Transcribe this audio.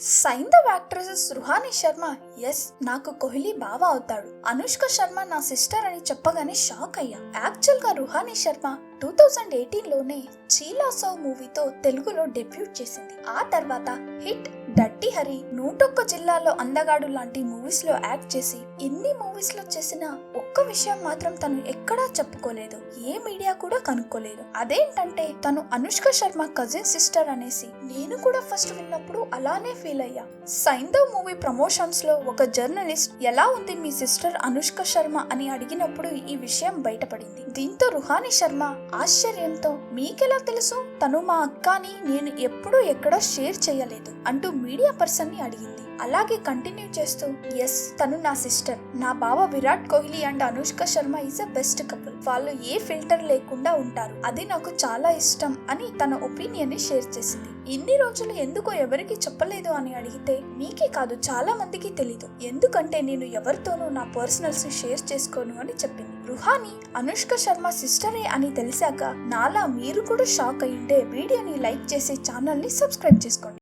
Saindhav actresses Ruhani Sharma yes నాకు కోహ్లీ బావ అవుతాడు. అనుష్క శర్మ నా సిస్టర్ అని చెప్పగానే షాక్ అయ్యా. యాక్చువల్గా రుహాని శర్మ టూ థౌజండ్ ఎయిటీన్లోనే చీలాసో మూవీతో తెలుగులో డెబ్యూట్ చేసింది. ఆ తర్వాత హిట్ డట్టి హరి నూటొక్క జిల్లాలో అందగాడు లాంటి మూవీస్లో యాక్ట్ చేసి ఎన్ని మూవీస్లో చేసినా ఒక్క విషయం మాత్రం తను ఎక్కడా చెప్పుకోలేదు. ఏ మీడియా కూడా కనుక్కోలేదు. అదేంటంటే తను అనుష్క శర్మ కజిన్ సిస్టర్ అనేసి నేను కూడా ఫస్ట్ విన్నప్పుడు అలానే ఫీల్ అయ్యా. సైంధవ్ మూవీ ప్రమోషన్స్లో ఒక జర్నలిస్ట్ ఎలా ఉంది మీ సిస్టర్ అనుష్క శర్మ అని అడిగినప్పుడు ఈ విషయం బయటపడింది. దీంతో రుహాని శర్మ ఆశ్చర్యంతో మీకెలా తెలుసు? తను మా అక్కని నేను ఎప్పుడూ ఎక్కడా షేర్ చేయలేదు అంటూ మీడియా పర్సన్ని అడిగింది. అలాగే కంటిన్యూ చేస్తూ ఎస్ తను నా సిస్టర్ నా బావ Virat Kohli and Anushka Sharma is a best couple వాళ్ళు ఏ ఫిల్టర్ లేకుండా ఉంటారు. అది నాకు చాలా ఇష్టం అని తన ఒపీనియన్ని షేర్ చేసింది. ఇన్ని రోజులు ఎందుకో ఎవరికి చెప్పలేదు అని అడిగితే మీకే కాదు చాలా మందికి తెలీదు. ఎందుకంటే నేను ఎవరితోనూ నా పర్సనల్స్ షేర్ చేసుకోను అని చెప్పింది. రుహాని అనుష్క శర్మ సిస్టరే అని తెలిసాక నాలా మీరు కూడా షాక్ అయ్యింటే వీడియోని లైక్ చేసి ఛానల్ని సబ్స్క్రైబ్ చేసుకోండి.